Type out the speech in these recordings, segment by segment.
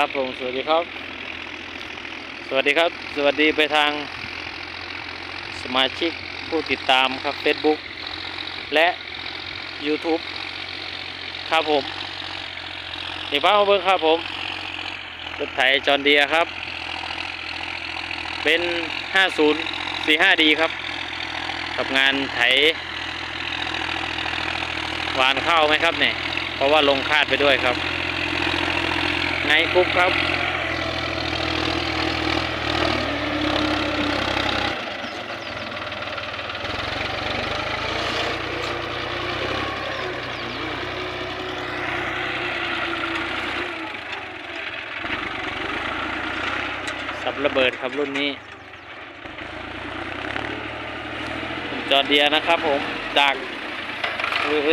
ครับผมสวัสดีครับ สวัสดีครับ สวัสดีไปทางสมาชิกผู้ติดตามครับ Facebook และ YouTube ครับผมนี่ป้ามาเบิ้งครับผมรถไถจอนเดียครับ เป็น 5045D ครับ กับงานไถหวานข้าวไหมครับเนี่ยเพราะว่าลงคาดไปด้วยครับ ไงคุปครับ สับระเบิดครับรุ่นนี้จอเดียนะครับผม จาก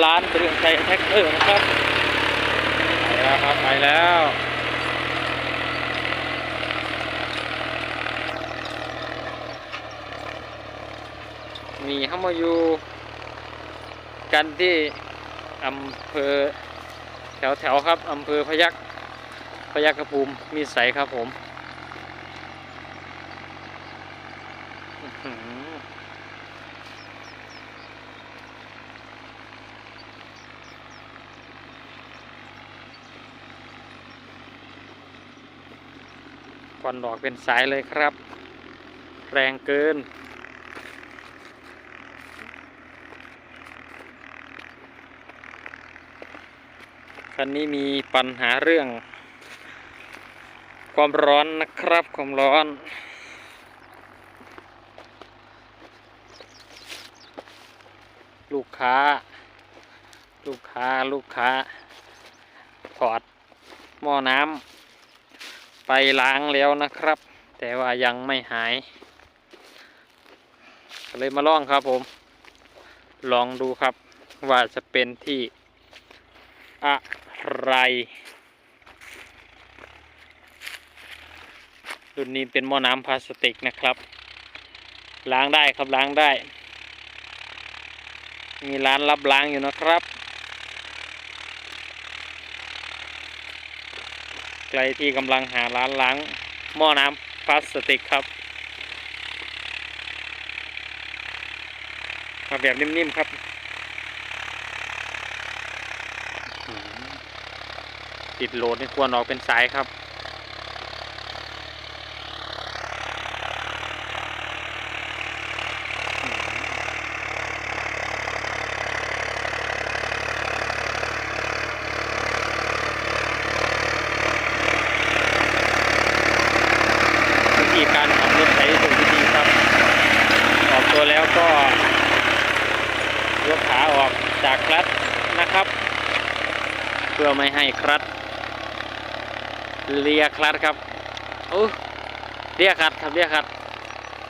ร้านเรืองชัยแท็กเตอร์นะครับ ไปแล้วครับ ไปแล้ว มีเข้ามาอยู่กันที่อำเภอแถวแถวๆครับอำเภอพยัคพยัคฆภูมิมีใสยครับผมควันดอกเป็นสายเลยครับ แรงเกิน คันนี้มีปัญหาเรื่อง ความร้อนนะครับความร้อน ลูกค้า ลูกค้าลูกค้า ถอดหม้อน้ำไปล้างแล้วนะครับ แต่ว่ายังไม่หายก็เลยมาลองครับผม ลองดูครับว่าจะเป็นที่อะ ไร รุ่นนี้เป็นหม้อน้ำพลาสติกนะครับ ล้างได้ครับล้างได้ มีร้านรับล้างอยู่นะครับ ใครที่กำลังหาร้านล้างหม้อน้ำพลาสติกครับมาแบบนิ่มๆครับ อืม ติดโหลดนี่ควรออกเป็นสายครับ วิธีการทำรถไถถูกวิธีครับ ออกตัวแล้วก็ยกขาออกจากคลัตช์นะครับ เพื่อไม่ให้คลัตช์ เลียคลัตช์ครับโอ้เลียคลัตช์ครับเลียคลัตช์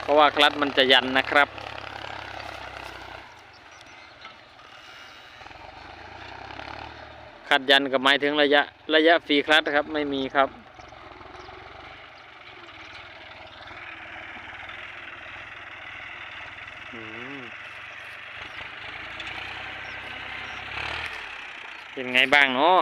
เพราะว่าคลัตช์มันจะยันนะครับขัดยันกับหมายถึงระยะระยะฟรีคลัตช์ครับไม่มีครับเป็นไงบ้างเนาะ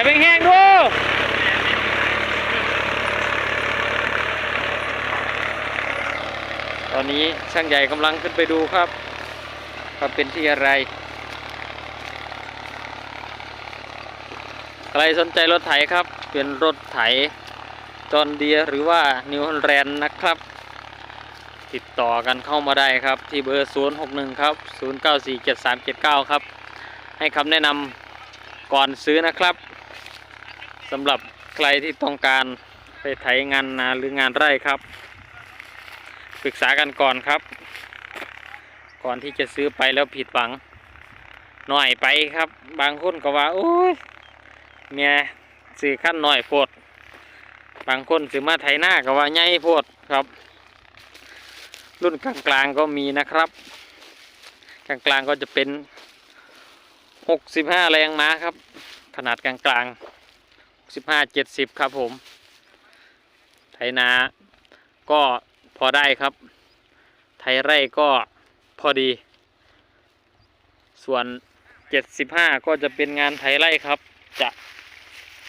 อย่าไปแห้งดูตอนนี้ช่างใหญ่กำลังขึ้นไปดูครับว่าเป็นที่อะไร ใครสนใจรถไถครับ เป็นรถไถจอนเดียหรือว่านิวฮอลแลนด์นะครับ ติดต่อกันเข้ามาได้ครับ ที่เบอร์ 061 ครับ 09473779 ครับ ให้คำแนะนำก่อนซื้อนะครับ สำหรับใครที่ต้องการไปไถงานนาหรืองานไร่ครับ ปรึกษากันก่อนครับ ก่อนที่จะซื้อไปแล้วผิดหวัง หน่อยไปครับ บางคนก็ว่าโอ้ยเมียสื่อขั้นหน่อยโพดบางคนซื้อมาไถหน้าก็ว่าใหญ่โพดครับ รุ่นกลางๆก็มีนะครับ กลางๆก็จะเป็นหกสิบห้าแรงม้าครับ ขนาดกลางๆ สิบห้าเจ็ดสิบครับผม ไถนาก็พอได้ครับ ไถไร่ก็พอดี ส่วนเจ็ดสิบห้าก็จะเป็นงานไถไร่ครับ จะ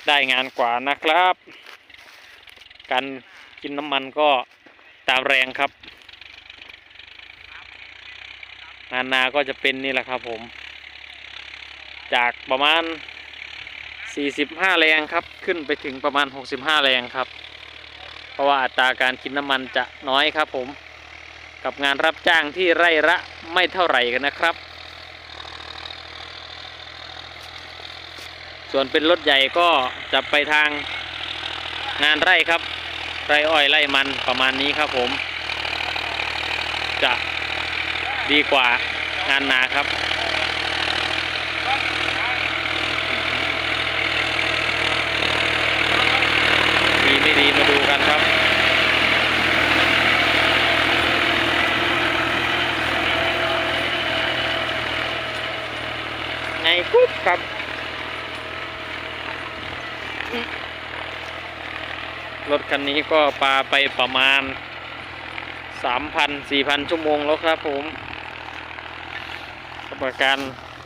ได้งานกว่านะครับ การกินน้ำมันก็ตามแรงครับ งานนาก็จะเป็นนี่แหละครับผม จากประมาณ 45 แรงครับ ขึ้นไปถึงประมาณ 65 แรงครับ เพราะว่าอัตราการกินน้ำมันจะน้อยครับผม กับงานรับจ้างที่ไร่ละไม่เท่าไหร่กันนะครับ ส่วนเป็นรถใหญ่ก็จะไปทางงานไร่ครับ ไร่อ้อยไร่มันประมาณนี้ครับผม จะดีกว่างานนาครับ ดีไม่ดีมาดูกันครับไงกุ๊บครับรถคันนี้ก็ปาไปประมาณ 3,000-4,000 ชั่วโมงแล้วครับผมกับอาการ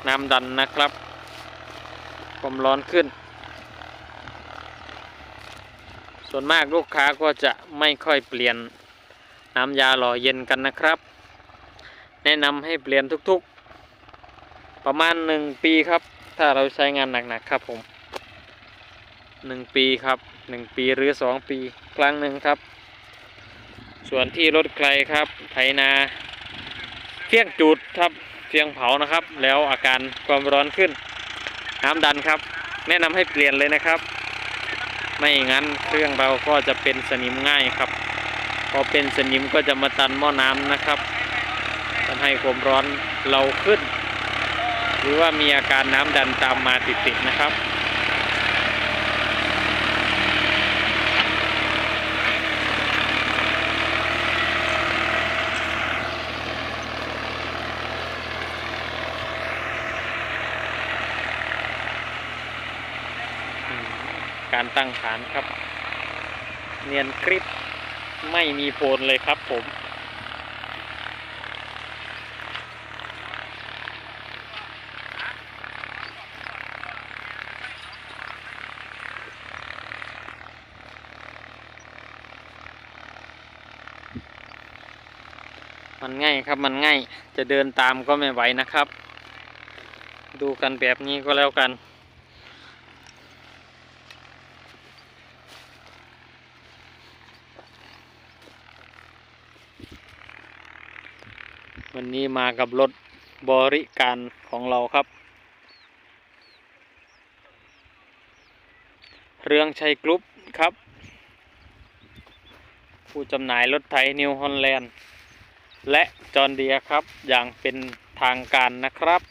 น้ำดันนะครับ ความร้อนขึ้น ส่วนมากลูกค้าก็จะไม่ค่อยเปลี่ยนน้ำยาหล่อเย็นกันนะครับ แนะนำให้เปลี่ยนทุกๆ ประมาณ 1 ปีครับ ถ้าเราใช้งานหนักๆครับผม 1 ปีครับ 1 ปีหรือ 2 ปีครั้งหนึ่งครับ ส่วนที่รถไกลครับไถนาเฟี้ยงจูดครับเฟียงเผานะครับ แล้วอาการความร้อนขึ้น น้ำดันครับ แนะนำให้เปลี่ยนเลยนะครับ ไม่งั้นเครื่องเราก็จะเป็นสนิมง่ายครับ พอเป็นสนิมก็จะมาตันหม้อน้ำนะครับทำให้ความร้อนเราขึ้น หรือว่ามีอาการน้ำดันตามมาติดๆนะครับ การตั้งฐานครับ เนียนกริบไม่มีโพนเลยครับผมมันง่ายครับมันง่ายจะเดินตามก็ไม่ไหวนะครับ ดูกันแบบนี้ก็แล้วกัน นี้มากับรถบริการของเราครับ เรืองชัยกรุ๊ปครับ ผู้จำหน่ายรถไถนิวฮอลแลนด์และจอห์นเดียครับ อย่างเป็นทางการนะครับ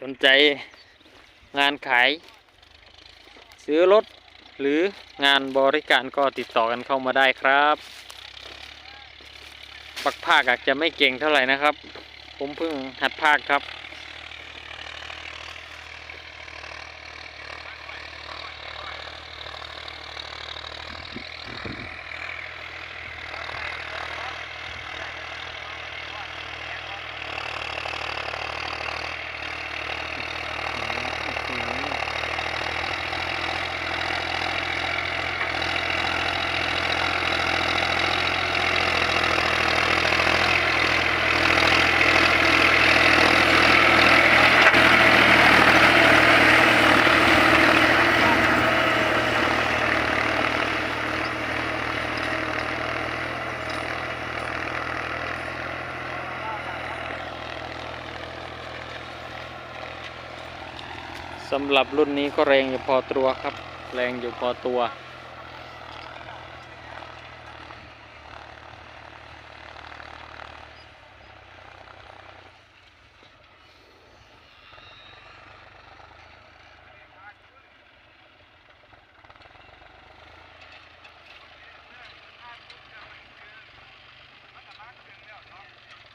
สนใจงานขาย ซื้อรถหรืองานบริการก็ติดต่อกันเข้ามาได้ครับ ปักภาคอาจจะไม่เก่งเท่าไหร่นะครับ ผมเพิ่งหัดภาคครับ สำหรับรุ่นนี้ก็แรงอยู่พอตัวครับ แรงอยู่พอตัว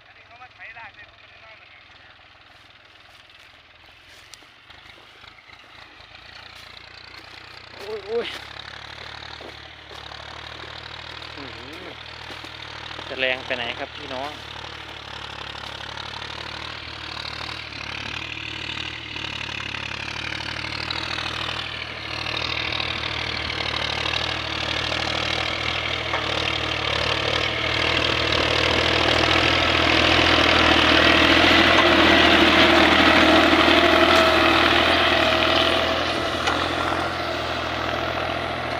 อันนี้เขามาไถได้เลย อุ้ยจะแรงไปไหนครับพี่น้อง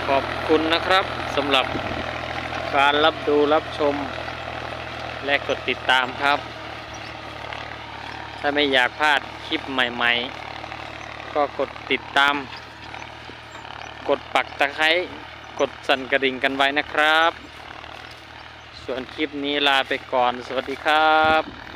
ขอบ ครับสำหรับการรับดูรับชม และกดติดตามครับ ถ้าไม่อยากพลาดคลิปใหม่ๆ ก็กดติดตาม กดปักตะไคร้กดสั่นกระดิ่งกันไว้นะครับ ส่วนคลิปนี้ลาไปก่อนสวัสดีครับ